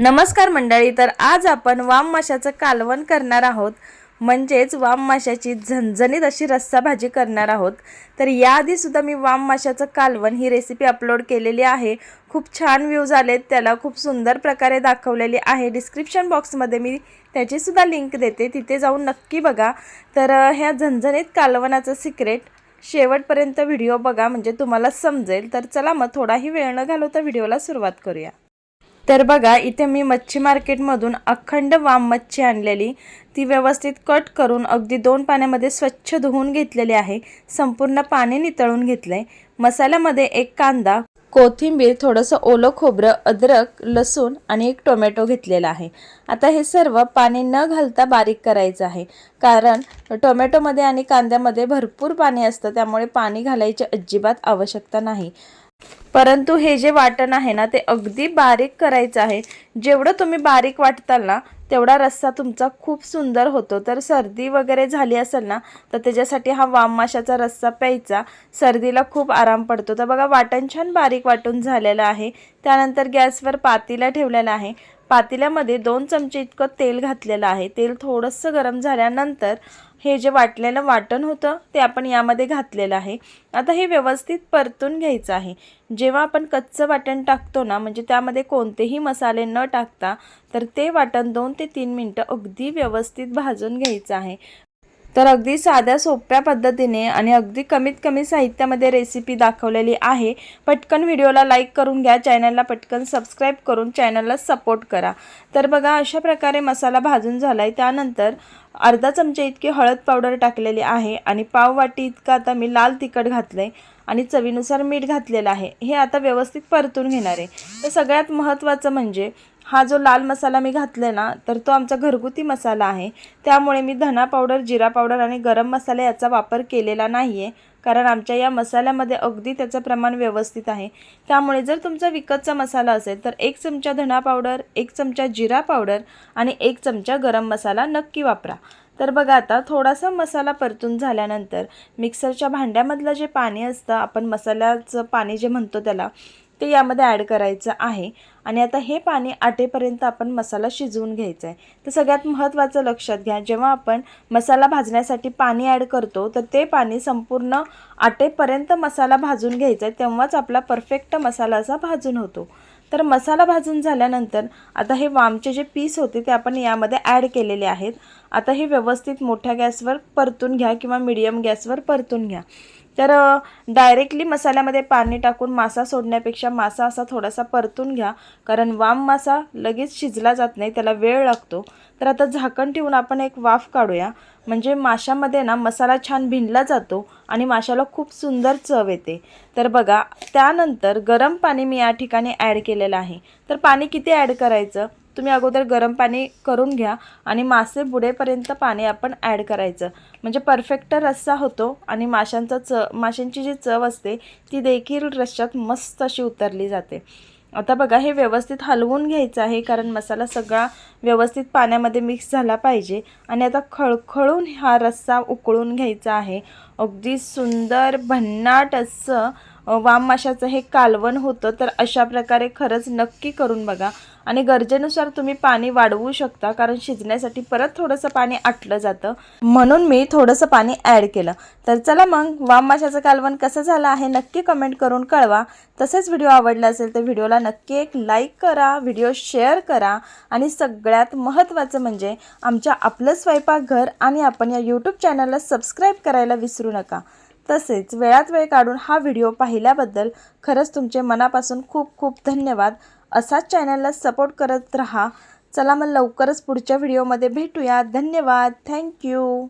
नमस्कार मंडळी तर आज आपण वाम माशाचं कालवण करणार आहोत. म्हणजेच वाम माशाची झणझणीत अशी रस्सा भाजी करणार आहोत. तर याआधी सुद्धा मी वाम माशाचं कालवण ही रेसिपी अपलोड केलेली आहे. खूप छान व्ह्यूज आलेत त्याला खूप सुंदर प्रकारे दाखवलेली आहे. डिस्क्रिप्शन बॉक्समध्ये मी त्याचीसुद्धा लिंक देते तिथे जाऊन नक्की बघा. तर ह्या झणझणीत कालवणाचं सिक्रेट शेवटपर्यंत व्हिडिओ बघा म्हणजे तुम्हाला समजेल. तर चला मग थोडाही वेळ न घालवता व्हिडिओला सुरुवात करूया. तर बघा इथे मी मच्छी मार्केटमधून अखंड वाम मच्छी आणलेली. ती व्यवस्थित कट करून अगदी दोन पाण्यामध्ये स्वच्छ धुवून घेतलेली आहे. संपूर्ण पाणी नितळून घेतलं आहे मसाल्यामध्ये एक कांदा कोथिंबीर थोडंसं ओलं खोबरं अद्रक लसूण आणि एक टोमॅटो घेतलेला आहे. आता हे सर्व पाणी न घालता बारीक करायचं आहे. कारण टोमॅटोमध्ये आणि कांद्यामध्ये भरपूर पाणी असतं त्यामुळे पाणी घालायची अजिबात आवश्यकता नाही. परंतु हे जे वाटण आहे ना ते अगदी बारीक करायचं आहे. जेवढं तुम्ही बारीक वाटताल ना तेवढा रस्सा तुमचा खूप सुंदर होतो. तर सर्दी वगैरे झाली असेल ना तर त्याच्यासाठी हा वाम माशाचा रस्सा प्यायचा. सर्दीला खूप आराम पडतो. तर बघा वाटण छान बारीक वाटून झालेलं आहे. त्यानंतर गॅसवर पातीला ठेवलेलं आहे. पातेल्यामध्ये दोन चमचे इतकं तेल घातलेलं आहे. तेल थोडंसं गरम झाल्यानंतर हे जे वाटलेलं वाटण होतं ते आपण यामध्ये घातलेलं आहे. आता हे व्यवस्थित परतून घ्यायचं आहे. जेव्हा आपण कच्चं वाटण टाकतो ना म्हणजे त्यामध्ये कोणतेही मसाले न टाकता तर ते वाटण दोन ते तीन मिनटं अगदी व्यवस्थित भाजून घ्यायचं आहे. तर अगदी साध्या सोप्या पद्धतीने आणि अगदी कमीत कमी साहित्यामध्ये रेसिपी दाखवलेली आहे. पटकन व्हिडिओला लाईक करून घ्या. चॅनलला पटकन सबस्क्राईब करून चॅनलला सपोर्ट करा. तर बघा अशा प्रकारे मसाला भाजून झाला आहे त्यानंतर अर्धा चमचा इतकी हळद पावडर टाकलेली आहे आणि पाव वाटी इतकं आता मी लाल तिखट घातलं आहे आणि चवीनुसार मीठ घातलेलं आहे. हे आता व्यवस्थित परतून घेणार आहे. तर सगळ्यात महत्त्वाचं म्हणजे हा जो लाल मसाला मी घातला ना तर तो आमचा घरगुती मसाला आहे. त्यामुळे मी धना पावडर जिरा पावडर आणि गरम मसाला याचा वापर केलेला नाही आहे कारण आमच्या या मसाल्यामध्ये अगदी त्याचं प्रमाण व्यवस्थित आहे. त्यामुळे जर तुमचा विकतचा मसाला असेल तर एक चमचा धना पावडर एक चमचा जिरा पावडर आणि एक चमचा गरम मसाला नक्की वापरा. तर बघा आता थोडासा मसाला परतून झाल्यानंतर मिक्सरच्या भांड्यामधलं जे पाणी असतं आपण मसाल्याचं पाणी जे म्हणतो त्याला ते यामध्ये ॲड करायचं आहे. आणि आता हे पाणी आटेपर्यंत आपण मसाला शिजवून घ्यायचा आहे तर सगळ्यात महत्त्वाचं लक्षात घ्या जेव्हा आपण मसाला भाजण्यासाठी पाणी ॲड करतो तर ते पाणी संपूर्ण आटेपर्यंत मसाला भाजून घ्यायचा आहे तेव्हाच आपला परफेक्ट मसाला असा भाजून होतो. तर मसाला भाजून झाल्यानंतर आता हे वामचे जे पीस होते ते आपण यामध्ये ॲड केलेले आहेत. आता हे व्यवस्थित मोठ्या गॅसवर परतून घ्या किंवा मिडियम गॅसवर परतून घ्या. तर डायरेक्टली मसाल्यामध्ये पाणी टाकून मासा सोडण्यापेक्षा मासा असा थोडासा परतून घ्या. कारण वाम मासा लगेच शिजला जात नाही त्याला वेळ लागतो. तर आता झाकण ठेवून आपण एक वाफ काढूया. म्हणजे माशामध्ये ना मसाला छान भिनला जातो आणि माशाला खूप सुंदर चव येते. तर बघा त्यानंतर गरम पाणी मी या ठिकाणी ॲड केलेलं आहे. तर पाणी किती ॲड करायचं? तुम्ही अगोदर गरम पाणी करून घ्या आणि मासे बुडेपर्यंत पाणी आपण ॲड करायचं. म्हणजे परफेक्ट रस्सा होतो आणि माशांचा च माशांची जी चव असते ती देखील रश्श्यात मस्त अशी उतरली जाते. आता बघा हे व्यवस्थित हलवून घ्यायचं आहे कारण मसाला सगळा व्यवस्थित पाण्यामध्ये मिक्स झाला पाहिजे. आणि आता खळखळून हा रस्सा उकळून घ्यायचा आहे. अगदी सुंदर भन्नाट असं वाम माशाचं हे कालवण होतं तर अशा प्रकारे खरंच नक्की करून बघा. आणि गरजेनुसार तुम्ही पाणी वाढवू शकता कारण शिजण्यासाठी परत थोडंसं पाणी आटलं जातं. म्हणून मी थोडंसं पाणी ॲड केलं. तर चला मग वाम माशाचं कालवण कसं झालं आहे नक्की कमेंट करून कळवा. तसेच व्हिडिओ आवडला असेल तर व्हिडिओला नक्की एक लाईक करा व्हिडिओ शेअर करा. आणि सगळ्यात महत्त्वाचं म्हणजे आमच्या आपलं स्वयंपाकघर आणि आपण या यूट्यूब चॅनलला सबस्क्राईब करायला विसरू नका. तसेच वेळात वेळ काढून हा व्हिडिओ पाहिल्याबद्दल खरंच तुमचे मनापासून खूप खूप धन्यवाद. असाच चॅनलला सपोर्ट करत राहा. चला मग लवकरच पुढच्या व्हिडिओमध्ये भेटूया. धन्यवाद. थँक्यू